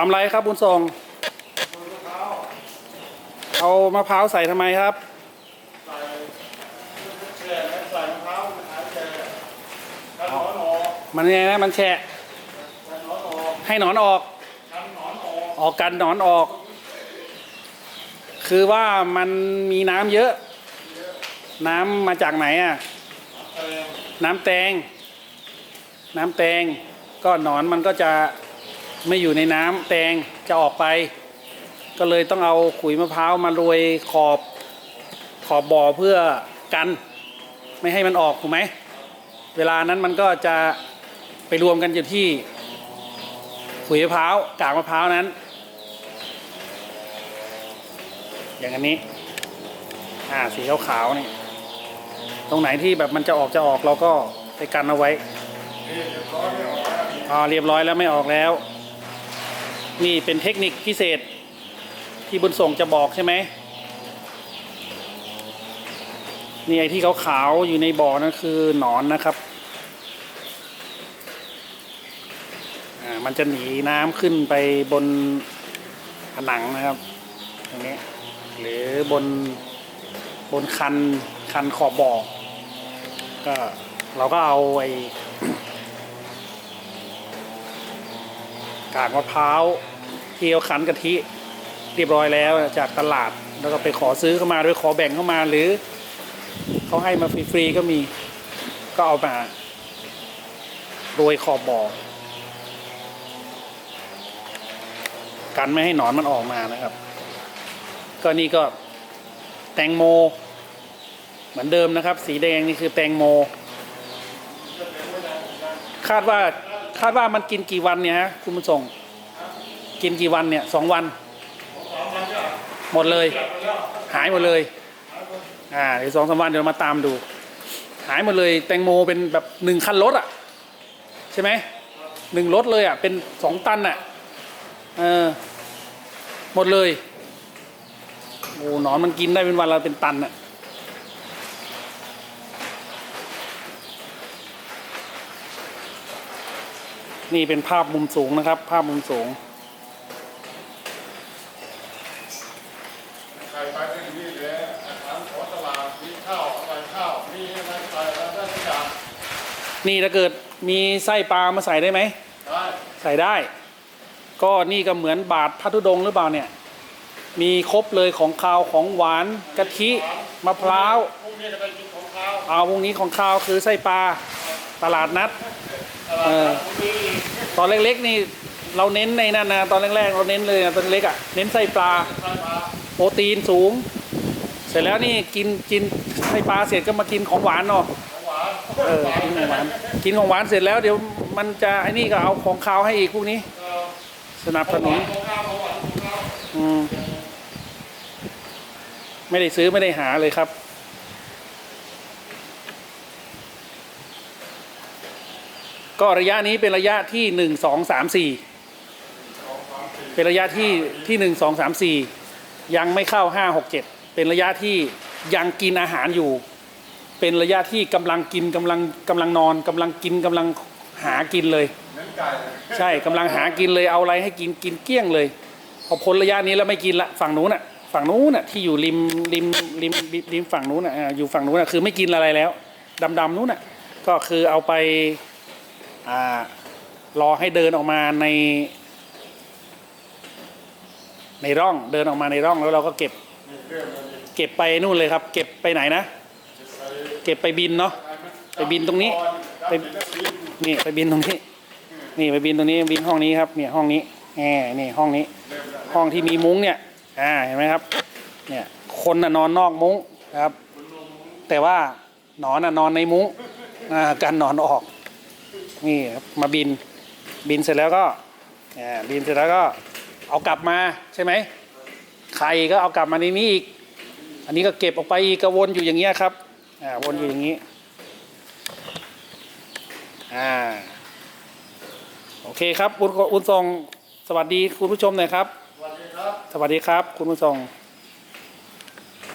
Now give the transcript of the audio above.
ทำไรครับบุญส่งเอามะพร้าวใส่ทำไมครับใส่แช่ใส่มะพร้าวหายแช่ถ้าหนอนออกมันยังไงนะมันแฉะให้หนอนออกออกกันหนอนออก คือว่ามันมีน้ำเยอะ น้ำมาจากไหนอะน้ำแตง น้ำแตงก็หนอนมันก็จะ ไม่อยู่ในน้ำแตงจะออกไป ก็เลยต้องเอาขุยมะพร้าวมาโรยขอบขอบบ่อเพื่อกัน ไม่ให้มันออกถูกไหมเวลานั้นมันก็จะไปรวมกันอยู่ที่ขุยมะพร้าวกากมะพร้าวนั้น อย่างอันนี้อ่าสีขาวๆนี่ตรงไหนที่แบบมันจะออกจะออกเราก็ไปกันเอาไว้อ่ออกแล้วนี่อ่าเรียบร้อยแล้วไม่ออกแล้ว นี่เป็นเทคนิคพิเศษที่บุญส่งจะบอกใช่ไหมนี่ไอ้ที่ขาวๆอยู่ในบ่อนั่นคือหนอนนะครับมันจะหนีน้ำขึ้นไปบนผนังนะครับตรงนี้หรือบนบนคันคันขอบบ่อก็เราก็เอาไอ้ กากมะพร้าวที่เขาคั้นกะทิเรียบร้อยแล้วจากตลาดแล้วก็ไปขอซื้อเข้ามาหรือขอแบ่งเข้ามาหรือเขาให้มาฟรีๆก็มีก็เอามาโรยขอบบ่อกันไม่ให้หนอนมันออกมานะครับ ก็นี่ก็แตงโม เหมือนเดิมนะครับ สีแดงนี่คือแตงโม คาดว่า คาดว่ามันกินกี่วันเนี่ยฮะคุณผู้ชมกินกี่วันเนี่ยสองวัน หมดเลย หายหมดเลยอ่าเดี๋ยวสองสามวันเดี๋ยวมาตามดู หายหมดเลย แตงโมเป็นแบบหนึ่งคันรถอะ ใช่ไหมหนึ่งรถเลยอะ เป็นสองตันอะเออหมดเลยโอ้หนอนมันกินได้เป็นวันละเป็นตันอะ นี่เป็นภาพมุมสูงนะครับ ภาพมุมสูง ใครไปที่นี่เลยอาหารของตลาดมีข้าวใส่ข้าวมีอะไรใส่แล้วได้ทุกอย่างนี่ถ้าเกิดมีไส้ปลามาใส่ได้ไหม ได้ใส่ได้ ก็นี่ก็เหมือนบาทพัทุดงค์หรือเปล่าเนี่ย มีครบเลยของคาวของหวานกะทิมะพร้าวพรุ่งนี้ก็ได้กินของข้าว เอาพวกนี้ของคาวคือไส้ปลาตลาดนัดตลาด เออตอนเล็กๆนี่เราเน้นในนั่นนะตอนแรกๆเราเน้นเลยนะตอนเล็กอะเน้นไส้ปลาโปรตีนสูง เสร็จแล้วนี่กินกินไส้ปลาเสร็จก็มากินของหวานเนาะของหวานเออกินของหวานกินของหวานเสร็จแล้วเดี๋ยวมันจะไอ้นี่ก็เอาของคาวให้อีกพวกนี้ สนับสนุนอืมไม่ได้ซื้อไม่ได้หาเลยครับ ก็ระยะนี้เป็นระยะที่หนึ่งสองสามสี่เป็นระยะที่ที่หนึ่งสองสามสี่ยังไม่เข้าห้าหกเจ็ดเป็นระยะที่ยังกินอาหารอยู่ เป็นระยะที่กำลังกินกำลังกำลังนอนกำลังกินกำลังหากินเลย ใช่กำลังหากินเลยเอาอะไรให้กินกินเกลี้ยงเลย พอพ้นระยะนี้แล้วไม่กินละฝั่งนู้นน่ะฝั่งนู้นน่ะที่อยู่ริมริมริมริมฝั่งนู้นน่ะอยู่ฝั่งนู้นน่ะคือไม่กินอะไรแล้วดำๆนู้นน่ะก็คือเอาไป รอให้เดินออกมาใน ในร่องเดินออกมาในร่องแล้วเราก็เก็บ เก็บไปนู่นเลยครับ เก็บไปไหนนะ เก็บไปบินเนาะไปบินตรงนี้ไปนี่ไปบินตรงนี้ นี่ไปบินตรงนี้บินห้องนี้ครับเนี่ยห้องนี้แหมนี่ห้องนี้ ห้องที่มีมุ้งเนี่ยอ่าเห็นไหมครับ เนี่ยคนน่ะนอนนอกมุ้งนะครับ แต่ว่านอนน่ะนอนในมุ้งอ่ากันนอนออก นี่ครับมาบินบินเสร็จแล้วก็บินเสร็จแล้วก็เอากลับมาใช่ไหมไข่ก็เอากลับมาในนี้อีก อันนี้ก็เก็บออกไปอีกก็วนอยู่อย่างเงี้ยครับอ่าวนอยู่อย่างนี้อ่าโอเคครับอุณอุณทรงสวัสดีคุณผู้ชมหน่อยครับ สวัสดีครับ สวัสดีครับ คุณผู้ชม